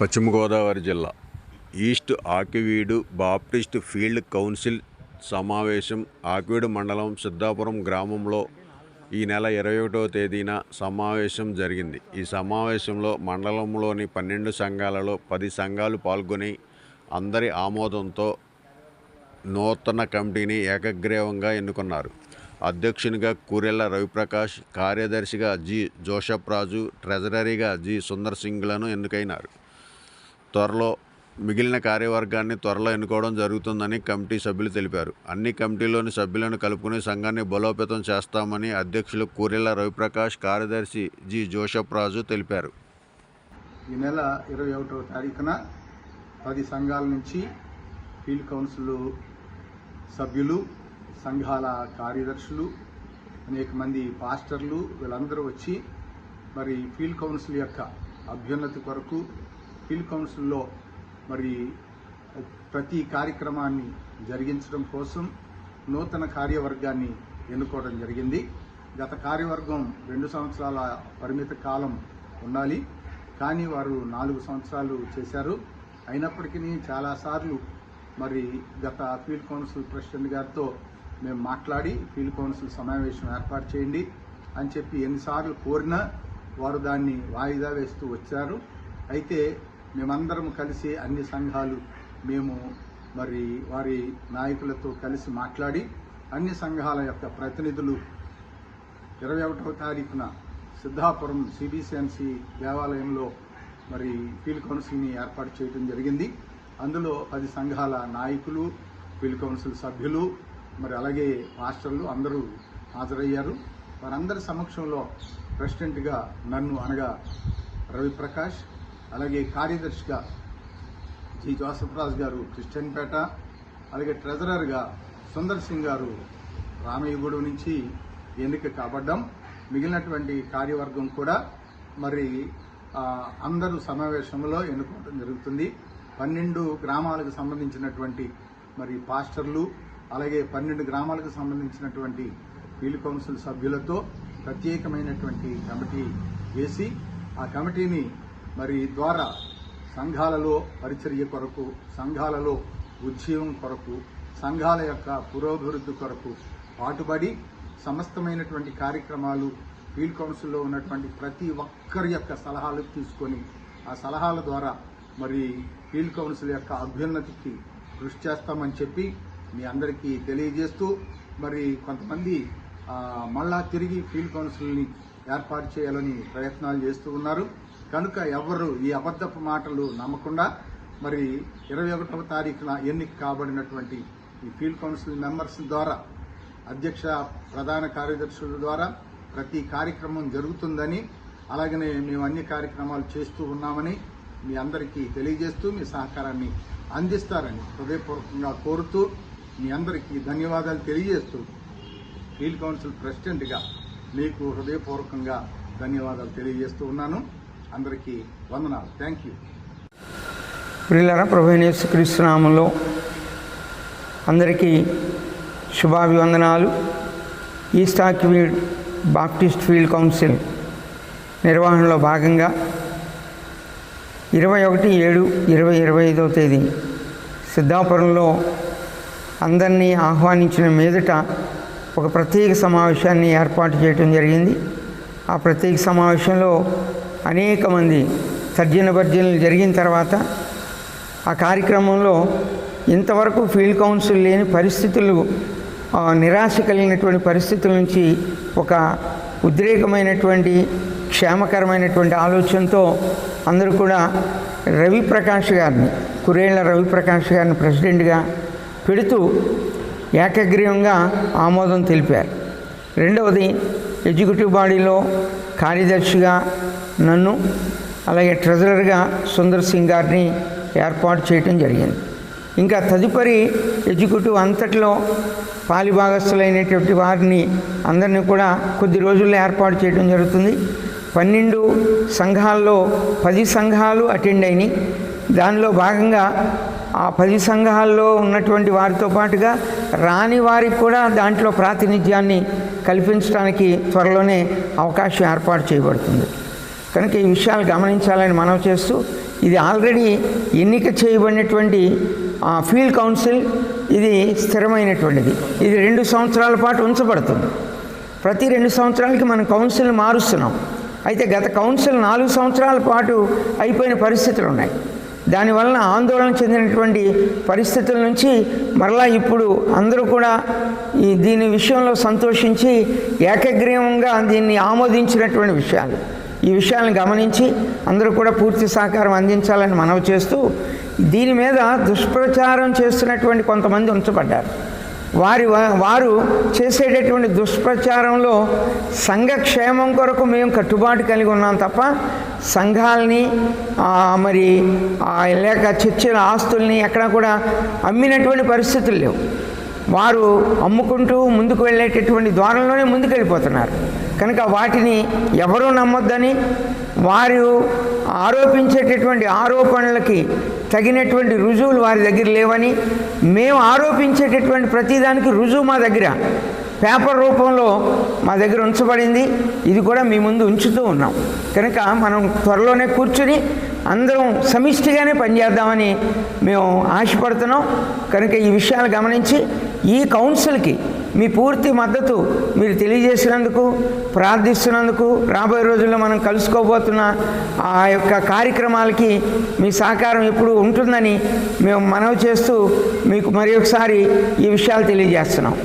పశ్చిమ గోదావరి జిల్లా. East Akividu Baptist field council సమావేశం ఆకివీడు మండలం సిద్ధాపురం గ్రామంలో ఈ నెల ఇరవై ఒకటో తేదీన సమావేశం జరిగింది. ఈ సమావేశంలో మండలంలోని పన్నెండు సంఘాలలో పది సంఘాలు పాల్గొని అందరి ఆమోదంతో నూతన కమిటీని ఏకగ్రీవంగా ఎన్నుకున్నారు. అధ్యక్షునిగా కూరెల్ల రవిప్రకాష్ కార్యదర్శిగా జి జోషప్ రాజు ట్రెజరీగా జి సుందర్ సింగ్లను ఎన్నికైనారు. త్వరలో మిగిలిన కార్యవర్గాన్ని త్వరలో ఎన్నుకోవడం జరుగుతుందని కమిటీ సభ్యులు తెలిపారు. అన్ని కమిటీలోని సభ్యులను కలుపుకుని సంఘాన్ని బలోపేతం చేస్తామని అధ్యక్షులు కూరెల రవిప్రకాష్ కార్యదర్శి జి జోషప్ రాజు తెలిపారు. ఈ నెల ఇరవై ఒకటవ తారీఖున పది సంఘాల నుంచి ఫీల్డ్ కౌన్సిల్ సభ్యులు సంఘాల కార్యదర్శులు అనేక మంది పాస్టర్లు వీళ్ళందరూ వచ్చి మరి ఫీల్డ్ కౌన్సిల్ యొక్క అభ్యున్నతి కొరకు హిల్ కౌన్సిల్లో మరి ప్రతి కార్యక్రమాన్ని జరిగించడం కోసం నూతన కార్యవర్గాన్ని ఎన్నుకోవడం జరిగింది. గత కార్యవర్గం రెండు సంవత్సరాల పరిమిత కాలం ఉండాలి. కానీ వారు నాలుగు సంవత్సరాలు చేశారు. అయినప్పటికీ చాలాసార్లు మరి గత ఫీల్డ్ కౌన్సిల్ ప్రెసిడెంట్ గారితో మేము మాట్లాడి ఫీల్డ్ కౌన్సిల్ సమావేశం ఏర్పాటు చేయండి అని చెప్పి ఎన్నిసార్లు కోరినా వారు దాన్ని వాయిదా వేస్తూ వచ్చారు. అయితే మేమందరం కలిసి అన్ని సంఘాలు మేము మరి వారి నాయకులతో కలిసి మాట్లాడి అన్ని సంఘాల యొక్క ప్రతినిధులు ఇరవై ఒకటవ తారీఖున సిద్ధాపురం సిబిసిఎన్సి దేవాలయంలో మరి ఫీల్డ్ కౌన్సిల్ని ఏర్పాటు చేయడం జరిగింది. అందులో పది సంఘాల నాయకులు ఫీల్డ్ కౌన్సిల్ సభ్యులు మరి అలాగే మాస్టర్లు అందరూ హాజరయ్యారు. వారందరి సమక్షంలో ప్రెసిడెంట్గా నన్ను అనగా రవిప్రకాష్ అలాగే కార్యదర్శిగా జి. జోసఫ్రాజ్ గారు క్రిస్టియన్పేట అలాగే ట్రెజరర్గా సుందర్ సింగ్ గారు రామయ్యగూడెం నుంచి ఎన్నిక కాబడ్డం మిగిలినటువంటి కార్యవర్గం కూడా మరి అందరూ సమావేశంలో ఎన్నుకోవడం జరుగుతుంది. పన్నెండు గ్రామాలకు సంబంధించినటువంటి మరి పాస్టర్లు అలాగే పన్నెండు గ్రామాలకు సంబంధించినటువంటి ఫీల్డ్ కౌన్సిల్ సభ్యులతో ప్రత్యేకమైనటువంటి కమిటీ వేసి ఆ కమిటీని మరి ద్వారా సంఘాలలో పరిచర్య కొరకు సంఘాలలో ఉద్యమం కొరకు సంఘాల యొక్క పురోభివృద్ధి కొరకు పాటుపడి సమస్తమైనటువంటి కార్యక్రమాలు ఫీల్డ్ కౌన్సిల్లో ఉన్నటువంటి ప్రతి ఒక్కరి యొక్క సలహాలు తీసుకొని ఆ సలహాల ద్వారా మరి ఫీల్డ్ కౌన్సిల్ యొక్క అభ్యున్నతికి కృషి చేస్తామని చెప్పి మీ అందరికీ తెలియజేస్తూ మరి కొంతమంది మళ్ళా తిరిగి ఫీల్డ్ కౌన్సిల్ని ఏర్పాటు చేయాలని ప్రయత్నాలు చేస్తూ ఉన్నారు. కనుక ఎవరు ఈ అబద్ధపు మాటలు నమ్మకుండా మరి ఇరవై ఒకటవ తారీఖున ఎన్నిక కాబడినటువంటి ఈ ఫీల్డ్ కౌన్సిల్ మెంబర్స్ ద్వారా అధ్యక్ష ప్రధాన కార్యదర్శుల ద్వారా ప్రతి కార్యక్రమం జరుగుతుందని అలాగనే మేము అన్ని కార్యక్రమాలు చేస్తూ ఉన్నామని మీ అందరికీ తెలియజేస్తూ మీ సహకారాన్ని అందిస్తారని హృదయపూర్వకంగా కోరుతూ మీ అందరికీ ధన్యవాదాలు తెలియజేస్తూ ఫీల్డ్ కౌన్సిల్ ప్రెసిడెంట్గా మీకు హృదయపూర్వకంగా ధన్యవాదాలు తెలియజేస్తూ ఉన్నాను. అందరికీ వందనాలు. థ్యాంక్ యూ ప్రియులరా ప్రభునేసు క్రీస్తునామంలో అందరికీ శుభాభివందనాలు. ఈస్టాక్ ఆక్విడ్ బాప్టిస్ట్ ఫీల్డ్ కౌన్సిల్ నిర్వహణలో భాగంగా ఇరవై ఒకటి ఏడు ఇరవై ఇరవై ఐదవ తేదీ సిద్ధాపురంలో అందరినీ ఆహ్వానించిన మీదట ఒక ప్రత్యేక సమావేశాన్ని ఏర్పాటు చేయడం జరిగింది. ఆ ప్రత్యేక సమావేశంలో అనేక మంది తర్జన భర్జనలు జరిగిన తర్వాత ఆ కార్యక్రమంలో ఇంతవరకు ఫీల్డ్ కౌన్సిల్ లేని పరిస్థితులు నిరాశ కలిగినటువంటి పరిస్థితుల నుంచి ఒక ఉద్రేకమైనటువంటి క్షేమకరమైనటువంటి ఆలోచనతో అందరూ కూడా రవిప్రకాష్ గారిని కురేళ్ళ రవిప్రకాష్ గారిని ప్రెసిడెంట్గా పెడుతూ ఏకగ్రీవంగా ఆమోదం తెలిపారు. రెండవది ఎగ్జిక్యూటివ్ బాడీలో కార్యదర్శిగా నన్ను అలాగే ట్రెజరర్గా సుందర్ సింగ్ గారిని ఏర్పాటు చేయటం జరిగింది. ఇంకా తదుపరి ఎగ్జిక్యూటివ్ అంతట్లో పాలిభాగస్తులైనటువంటి వారిని అందరినీ కూడా కొద్ది రోజుల్లో ఏర్పాటు చేయడం జరుగుతుంది. పన్నెండు సంఘాల్లో పది సంఘాలు అటెండ్ అయినాయి. దానిలో భాగంగా ఆ పది సంఘాల్లో ఉన్నటువంటి వారితో పాటుగా రాని వారికి కూడా దాంట్లో ప్రాతినిధ్యాన్ని కల్పించడానికి త్వరలోనే అవకాశం ఏర్పాటు చేయబడుతుంది. కనుక ఈ విషయాలు గమనించాలని మనవి చేస్తూ ఇది ఆల్రెడీ ఎన్నిక చేయబడినటువంటి ఆ, ఫీల్డ్ కౌన్సిల్ ఇది స్థిరమైనటువంటిది. ఇది రెండు సంవత్సరాల పాటు ఉంచబడుతుంది. ప్రతి రెండు సంవత్సరాలకి మనం కౌన్సిల్ మారుస్తున్నాం. అయితే గత కౌన్సిల్ నాలుగు సంవత్సరాల పాటు అయిపోయిన పరిస్థితులు ఉన్నాయి. దానివలన ఆందోళన చెందినటువంటి పరిస్థితుల నుంచి మరలా ఇప్పుడు అందరూ కూడా ఈ దీని విషయంలో సంతోషించి ఏకగ్రీవంగా దీన్ని ఆమోదించినటువంటి విషయాలు. ఈ విషయాలను గమనించి అందరూ కూడా పూర్తి సహకారం అందించాలని మనవి చేస్తూ దీని మీద దుష్ప్రచారం చేస్తున్నటువంటి కొంతమంది ఉంచబడ్డారు. వారి వారు చేసేటటువంటి దుష్ప్రచారంలో సంఘ క్షేమం కొరకు మేము కట్టుబాటు కలిగి ఉన్నాం తప్ప సంఘాలని మరి లేక చర్చల ఆస్తుల్ని ఎక్కడ కూడా అమ్మినటువంటి పరిస్థితులు లేవు. వారు అమ్ముకుంటూ ముందుకు వెళ్ళేటటువంటి ద్వారంలోనే ముందుకు వెళ్ళిపోతున్నారు కనుక వాటిని ఎవరూ నమ్మొద్దని వారు ఆరోపించేటటువంటి ఆరోపణలకి తగినటువంటి రుజువులు వారి దగ్గర లేవని మేము ఆరోపించేటటువంటి ప్రతిదానికి రుజువు మా దగ్గర. పేపర్ రూపంలో మా దగ్గర ఉంచబడింది. ఇది కూడా మీ ముందు ఉంచుతూ ఉన్నాం. కనుక మనం త్వరలోనే కూర్చుని అందరం సమిష్టిగానే పనిచేద్దామని మేము ఆశపడుతున్నాం. కనుక ఈ విషయాలు గమనించి ఈ కౌన్సిల్కి మీ పూర్తి మద్దతు మీరు తెలియజేసినందుకు ప్రార్థిస్తున్నందుకు రాబోయే రోజుల్లో మనం కలుసుకోబోతున్న ఆ యొక్క కార్యక్రమాలకి మీ సహకారం ఎప్పుడు ఉంటుందని మేము మనవి చేస్తూ మీకు మరి ఒకసారి ఈ విషయాలు తెలియజేస్తున్నాం.